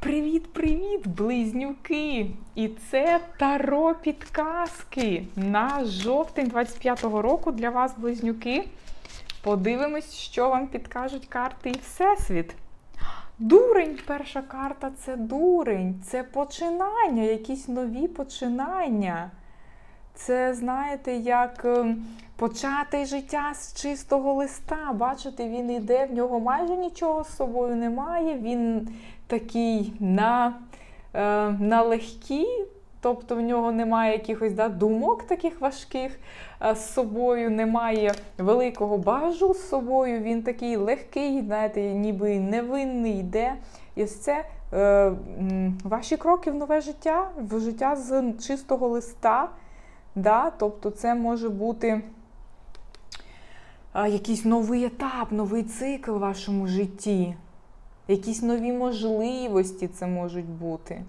Привіт-привіт, близнюки! І це таро підказки на жовтень 25-го року для вас, близнюки. Подивимось, що вам підкажуть карти і Всесвіт. Дурень, перша карта це дурень, це починання, якісь нові починання. Це, знаєте, як ем, почати життя з чистого листа. Бачите, він йде, в нього майже нічого з собою немає. Він такий на, е, на легкий, тобто в нього немає якихось да, думок таких важких е, з собою, немає великого багажу з собою. Він такий легкий, знаєте, ніби невинний йде. І ось це е, ваші кроки в нове життя, в життя з чистого листа. Да? Тобто це може бути якийсь новий етап, новий цикл в вашому житті. Якісь нові можливості це можуть бути.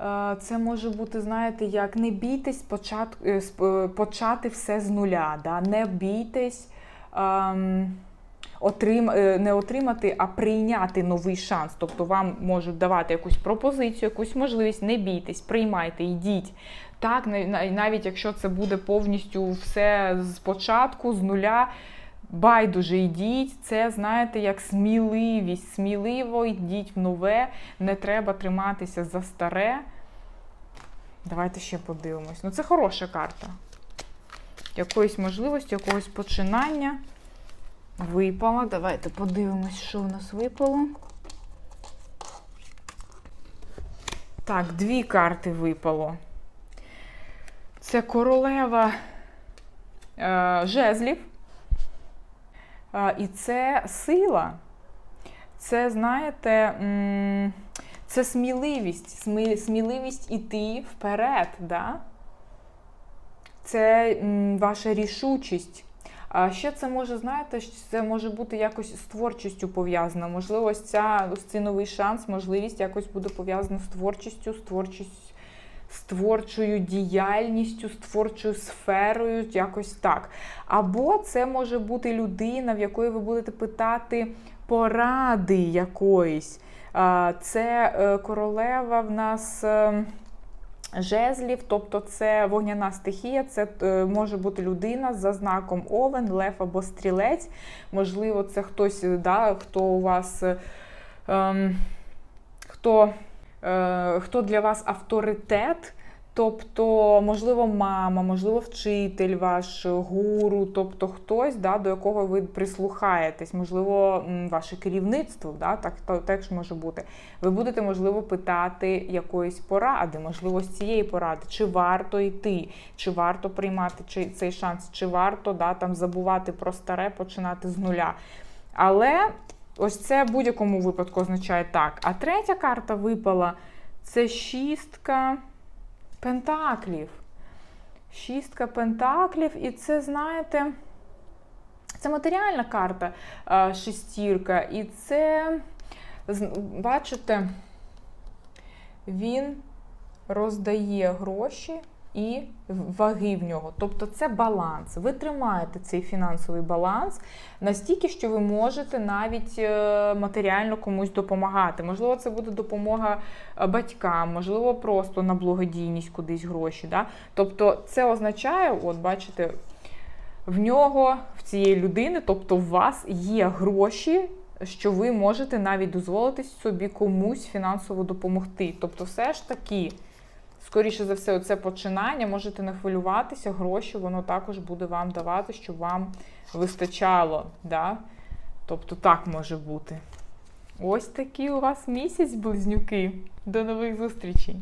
Е, Це може бути, знаєте, як не бійтесь почат, е, е, почати все з нуля. Да? Не бійтесь ем, отрим, не отримати, а прийняти новий шанс. Тобто вам можуть давати якусь пропозицію, якусь можливість. Не бійтесь, приймайте, йдіть. Так, на- на- навіть якщо це буде повністю все спочатку, з нуля. Байдуже йдіть, це знаєте, як сміливість. Сміливо йдіть в нове, не треба триматися за старе. Давайте ще подивимось. Ну, це хороша карта. Якоїсь можливості, якогось починання випала. Давайте подивимось, що у нас випало. Так, дві карти випало. Це королева е, жезлів. І це сила. Це, знаєте, це сміливість, сміливість іти вперед. Да? Це ваша рішучість. А ще це може, знаєте, це може бути якось з творчістю пов'язано. Можливо, ось ця ось цей новий шанс, можливість якось буде пов'язана з творчістю, з творчістю з творчою діяльністю, з творчою сферою, якось так. Або це може бути людина, в якої ви будете питати поради якоїсь. Це е, королева в нас. е, Жезлів, тобто це вогняна стихія, це е, може бути людина за знаком Овен, Лев або Стрілець. Можливо, це хтось, да, хто у вас ем, хто хто для вас авторитет, тобто, можливо, мама, можливо, вчитель ваш, гуру, тобто хтось, да, до якого ви прислухаєтесь, можливо, ваше керівництво, да, так, теж може бути. Ви будете, можливо, питати якоїсь поради, можливо, з цієї поради, чи варто йти, чи варто приймати цей шанс, чи варто да, там, забувати про старе, починати з нуля. Але Ось це в будь-якому випадку означає так. А третя карта випала це шістка пентаклів. Шістка пентаклів, і це, знаєте, це матеріальна карта шестірка. І це, бачите, він роздає гроші і ваги в нього. Тобто це баланс. Ви тримаєте цей фінансовий баланс настільки, що ви можете навіть е, матеріально комусь допомагати. Можливо, це буде допомога е, батькам, можливо, просто на благодійність кудись гроші. Да? Тобто, це означає, от бачите, в нього, в цієї людини, тобто в вас є гроші. Що ви можете навіть дозволити собі комусь фінансово допомогти. Тобто, все ж таки, скоріше за все, це починання, можете не хвилюватися, гроші воно також буде вам давати, щоб вам вистачало. Да? Тобто так може бути. Ось такий у вас місяць, близнюки. До нових зустрічей!